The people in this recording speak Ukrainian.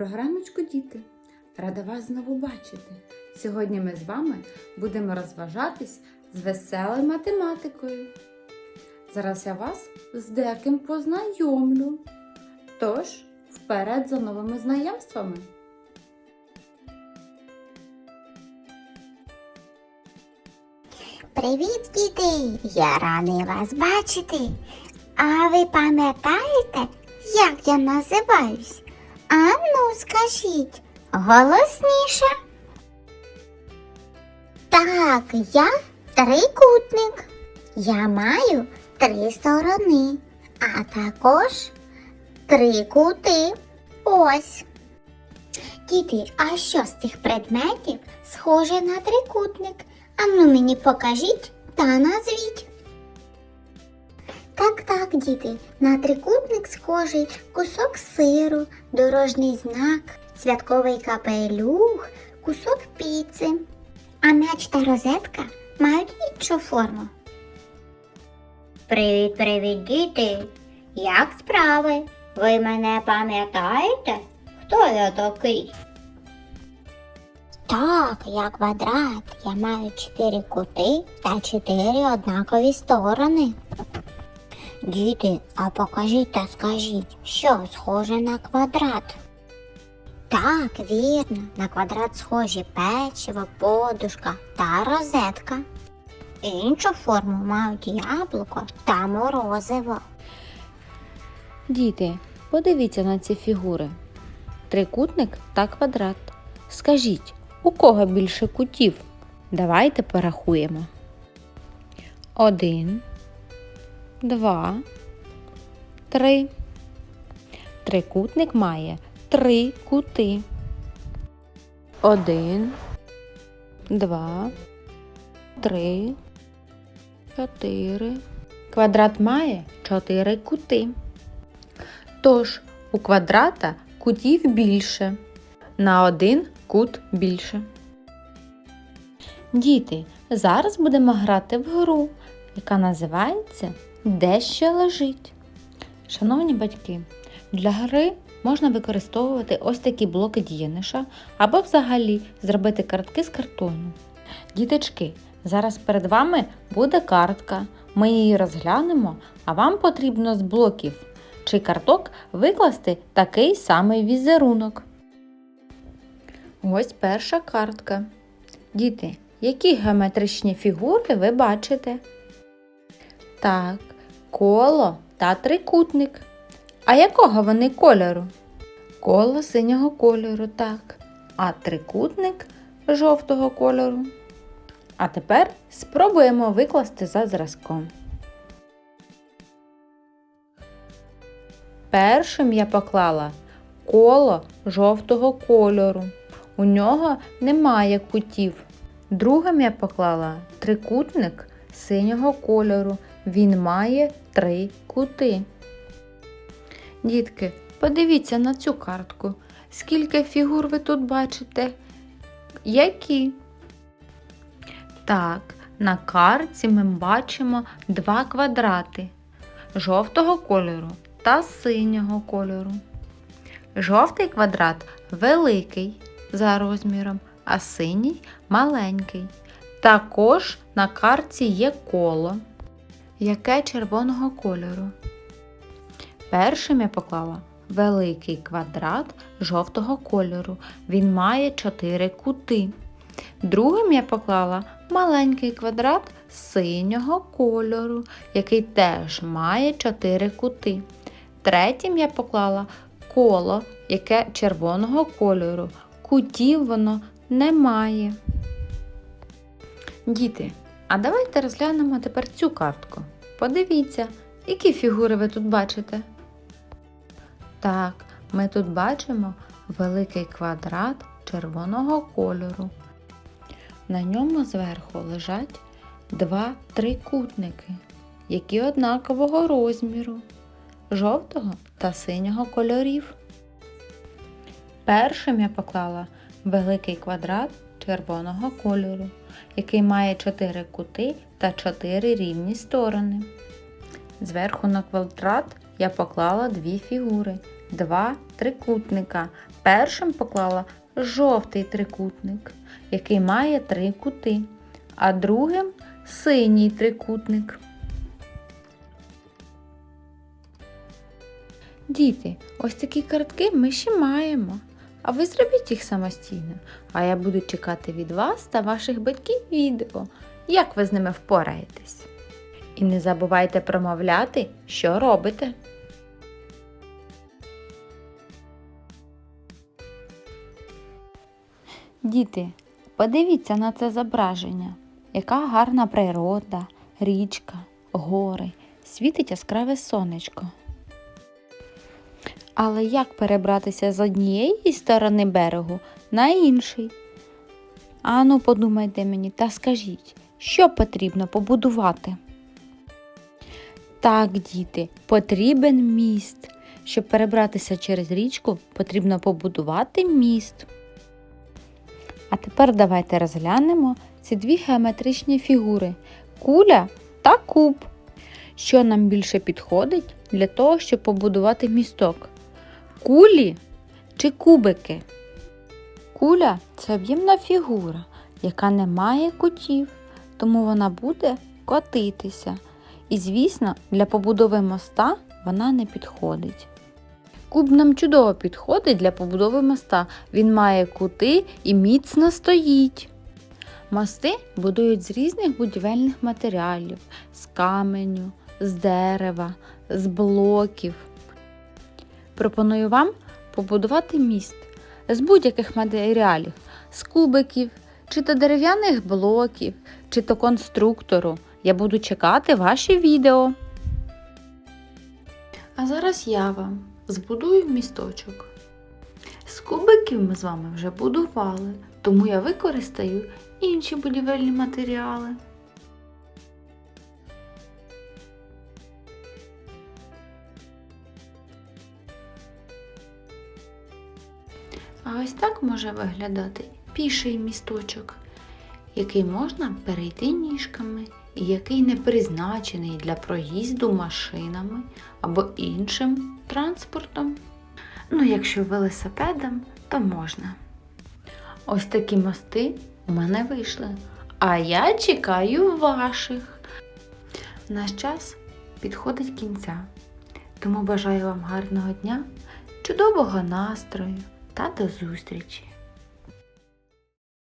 Доброго раночку, діти! Рада вас знову бачити. Сьогодні ми з вами будемо розважатись з веселою математикою. Зараз я вас з деким познайомлю. Тож, вперед за новими знайомствами. Привіт, діти! Я радий вас бачити. А ви пам'ятаєте, як я називаюсь? А ну, скажіть голосніше. Так, я трикутник. Я маю три сторони, а також три кути. Ось. Діти, а що з цих предметів схоже на трикутник? Ану мені покажіть та назвіть. Так, так, діти, на трикутник схожий кусок сиру, дорожній знак, святковий капелюх, кусок піци. А м'яч та розетка мають іншу форму. Привіт, привіт, діти! Як справи? Ви мене пам'ятаєте? Хто я такий? Так, я квадрат. Я маю чотири кути та чотири однакові сторони. Діти, а покажіть та скажіть, що схоже на квадрат? Так, вірно, на квадрат схожі печиво, подушка та розетка. Іншу форму мають яблуко та морозиво. Діти, подивіться на ці фігури. Трикутник та квадрат. Скажіть, у кого більше кутів? Давайте порахуємо. Один, два, три. Трикутник має три кути. Один, два, три, чотири. Квадрат має чотири кути. Тож у квадрата кутів більше. На один кут більше. Діти, зараз будемо грати в гру, яка називається Де що лежить. Шановні батьки, для гри можна використовувати ось такі блоки дієниша або взагалі зробити картки з картону. Діточки, зараз перед вами буде картка. Ми її розглянемо, а вам потрібно з блоків чи карток викласти такий самий візерунок. Ось перша картка. Діти, які геометричні фігури ви бачите? Так, коло та трикутник. А якого вони кольору? Коло синього кольору, так. А трикутник жовтого кольору. А тепер спробуємо викласти за зразком. Першим я поклала коло жовтого кольору. У нього немає кутів. Другим я поклала трикутник синього кольору. Він має три кути. Дітки, подивіться на цю картку. Скільки фігур ви тут бачите? Які? Так, на картці ми бачимо два квадрати жовтого кольору та синього кольору. Жовтий квадрат великий за розміром, а синій маленький. Також на картці є коло, яке червоного кольору. Першим я поклала великий квадрат жовтого кольору. Він має 4 кути. Другим я поклала маленький квадрат синього кольору, який теж має 4 кути. Третім я поклала коло, яке червоного кольору. Кутів воно не має. Діти, а давайте розглянемо тепер цю картку. Подивіться, які фігури ви тут бачите. Так, ми тут бачимо великий квадрат червоного кольору. На ньому зверху лежать два трикутники, які однакового розміру, жовтого та синього кольорів. Першим я поклала великий квадрат червоного кольору, який має 4 кути та 4 рівні сторони. Зверху на квадрат я поклала дві фігури, два трикутника. Першим поклала жовтий трикутник, який має три кути, а другим синій трикутник. Діти, ось такі картки ми ще маємо. А ви зробіть їх самостійно. А я буду чекати від вас та ваших батьків відео, як ви з ними впораєтесь. І не забувайте промовляти, що робите. Діти, подивіться на це зображення. Яка гарна природа, річка, гори, світить яскраве сонечко. Але як перебратися з однієї сторони берегу на інший? Ану, подумайте мені та скажіть, що потрібно побудувати? Так, діти, потрібен міст. Щоб перебратися через річку, потрібно побудувати міст. А тепер давайте розглянемо ці дві геометричні фігури куля та куб. Що нам більше підходить для того, щоб побудувати місток? Кулі чи кубики? Куля це об'ємна фігура, яка не має кутів, тому вона буде котитися. І, звісно, для побудови моста вона не підходить. Куб нам чудово підходить для побудови моста. Він має кути і міцно стоїть. Мости будують з різних будівельних матеріалів, з каменю, з дерева, з блоків. Пропоную вам побудувати міст з будь-яких матеріалів, з кубиків, чи то дерев'яних блоків, чи то конструктору. Я буду чекати ваші відео. А зараз я вам збудую місточок. З кубиків ми з вами вже будували, тому я використаю інші будівельні матеріали. А ось так може виглядати піший місточок, який можна перейти ніжками і який не призначений для проїзду машинами або іншим транспортом. Ну, якщо велосипедом, то можна. Ось такі мости у мене вийшли. А я чекаю ваших. Наш час підходить кінця. Тому бажаю вам гарного дня, чудового настрою та до зустрічі!